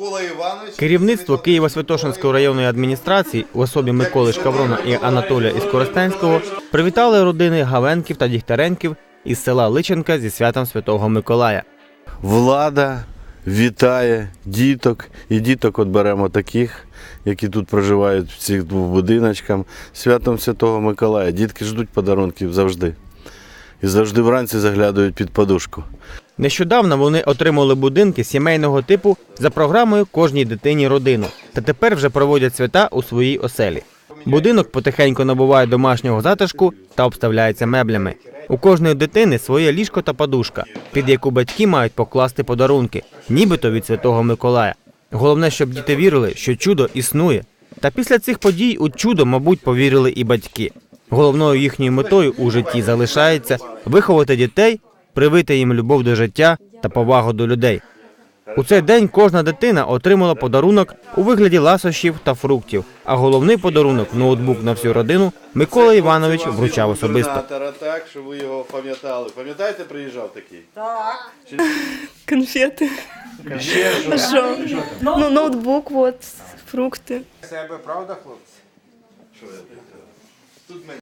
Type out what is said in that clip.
Микола Іванович. Керівництво Києво-Святошинської районної адміністрації у особі Миколи Шкаврона і Анатолія Іскоростенського привітали родини Гавенків та Дігтяренків із села Личенка зі святом Святого Миколая. Влада вітає діток, і діток от беремо таких, які тут проживають в цих двох будиночках. Святом Святого Миколая. Дітки ждуть подарунків завжди. І завжди вранці заглядають під подушку. Нещодавно вони отримали будинки сімейного типу за програмою кожній дитині родину та тепер вже проводять свята у своїй оселі. Будинок потихеньку набуває домашнього затишку та обставляється меблями. У кожної дитини своє ліжко та подушка, під яку батьки мають покласти подарунки, нібито від святого Миколая. Головне, щоб діти вірили, що чудо існує. Та після цих подій у чудо, мабуть, повірили і батьки. Головною їхньою метою у житті залишається виховати дітей, привити їм любов до життя та повагу до людей. У цей день кожна дитина отримала подарунок у вигляді ласощів та фруктів, а головний подарунок ноутбук на всю родину Микола Іванович вручав особисто. Так, щоб ви його пам'ятали. Пам'ятаєте, приїжджав такий? Конфети. Ще що? Ну, ноутбук, от, фрукти. Себе, правда, хлопці? Що я? Тут